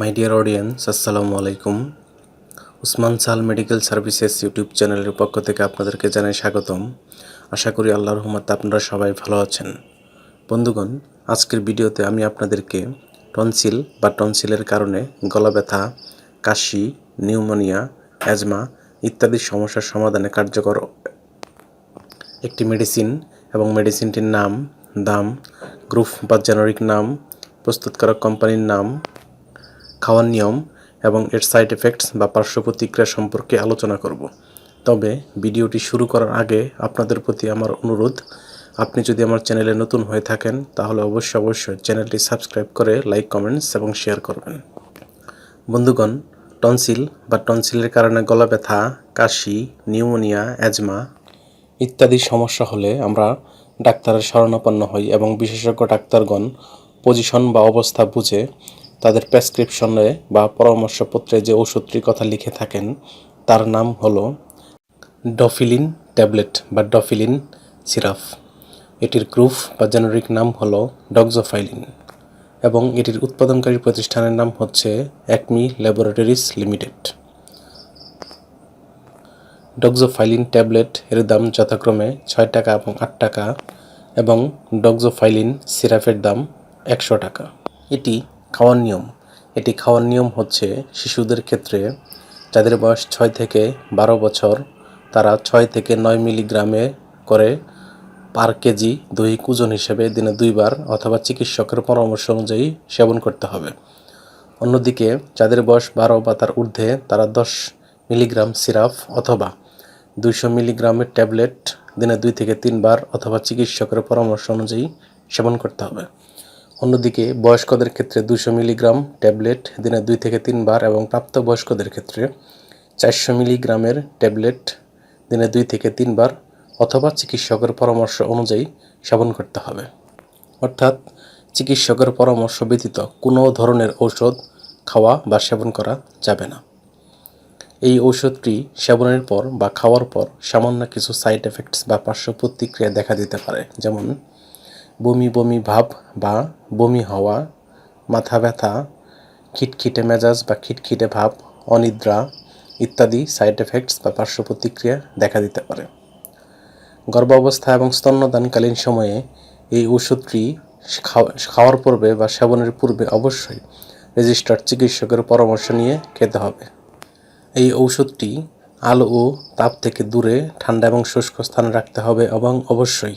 My dear audience আসসালামু আলাইকুম উসমান সাল মেডিকেল সার্ভিসেস ইউটিউব চ্যানেলের পক্ষ থেকে আপনাদেরকে জানাই স্বাগতম। আশা করি আল্লাহ রহমতে আপনারা সবাই ভালো আছেন। বন্ধুগণ, আজকের ভিডিওতে আমি আপনাদেরকে টনসিল বা টনসিলের কারণে গলা ব্যথা, কাশি, নিউমোনিয়া, অ্যাজমা ইত্যাদি সমস্যার সমাধানে কার্যকর একটি মেডিসিন এবং মেডিসিনটির নাম, দাম গ্রুপ বা জেনারিক নাম, প্রস্তুতকারক কোম্পানির নাম খাওয়ার নিয়ম এবং এর সাইড এফেক্টস বা পার্শ্ব প্রতিক্রিয়া সম্পর্কে আলোচনা করব। তবে ভিডিওটি শুরু করার আগে আপনাদের প্রতি আমার অনুরোধ, আপনি যদি আমার চ্যানেলে নতুন হয়ে থাকেন, তাহলে অবশ্যই অবশ্যই চ্যানেলটি সাবস্ক্রাইব করে লাইক কমেন্টস এবং শেয়ার করবেন। বন্ধুগণ টনসিল বা টনসিলের কারণে গলা ব্যথা, কাশি, নিউমোনিয়া অ্যাজমা ইত্যাদি সমস্যা হলে আমরা ডাক্তারের শরণাপন্ন হই এবং বিশেষজ্ঞ ডাক্তারগণ পজিশন বা অবস্থা বুঝে তাদের প্রেসক্রিপশনে বা পরামর্শপত্রে যে ওষুধটির কথা লিখে থাকেন, তার নাম হলো ডফিলিন ট্যাবলেট বা ডফিলিন সিরাপ এটির গ্রুপ বা জেনারিক নাম হলো ডক্সোফাইলিন এবং এটির উৎপাদনকারী প্রতিষ্ঠানের নাম হচ্ছে Acme Laboratories Limited. Doxofylline tablet এর দাম যথাক্রমে ছয় টাকা এবং আট টাকা এবং ডক্সোফাইলিন সিরাপের দাম একশো টাকা। এটি খাওয়ার নিয়ম। এটি খাওয়ার নিয়ম হচ্ছে শিশুদের ক্ষেত্রে যাদের বয়স ছয় থেকে বারো বছর, তারা ছয় থেকে নয় মিলিগ্রামে করে পার কেজি দৈহিক ওজন হিসেবে দিনে দুইবার অথবা চিকিৎসকের পরামর্শ অনুযায়ী সেবন করতে হবে। অন্যদিকে, যাদের বয়স বারো বা তার ঊর্ধ্বে, তারা দশ মিলিগ্রাম সিরাপ অথবা দুইশো মিলিগ্রামের ট্যাবলেট দিনে দুই থেকে তিনবার অথবা চিকিৎসকের পরামর্শ অনুযায়ী সেবন করতে হবে। অন্যদিকে, বয়স্কদের ক্ষেত্রে দুশো মিলিগ্রাম ট্যাবলেট দিনে দুই থেকে তিনবার এবং প্রাপ্তবয়স্কদের ক্ষেত্রে চারশো মিলিগ্রামের ট্যাবলেট দিনে দুই থেকে তিনবার অথবা চিকিৎসকের পরামর্শ অনুযায়ী সেবন করতে হবে। অর্থাৎ, চিকিৎসকের পরামর্শ ব্যতীত কোনো ধরনের ঔষধ খাওয়া বা সেবন করা যাবে না। এই ঔষধটি সেবনের পর বা খাওয়ার পর সামান্য কিছু সাইড এফেক্টস বা পার্শ্ব প্রতিক্রিয়া দেখা দিতে পারে, যেমন বমি বমি ভাব বা বমি হওয়া, মাথা ব্যথা, খিটখিটে মেজাজ বা খিটখিটে ভাব, অনিদ্রা ইত্যাদি সাইড এফেক্টস বা পার্শ্ব প্রতিক্রিয়া দেখা দিতে পারে। গর্ভাবস্থা এবং স্তন্যদানকালীন সময়ে এই ওষুধটি খাওয়ার পূর্বে বা সেবনের পূর্বে অবশ্যই রেজিস্টার্ড চিকিৎসকের পরামর্শ নিয়ে খেতে হবে। এই ঔষধটি আলো ও তাপ থেকে দূরে, ঠান্ডা এবং শুষ্ক স্থানে রাখতে হবে এবং অবশ্যই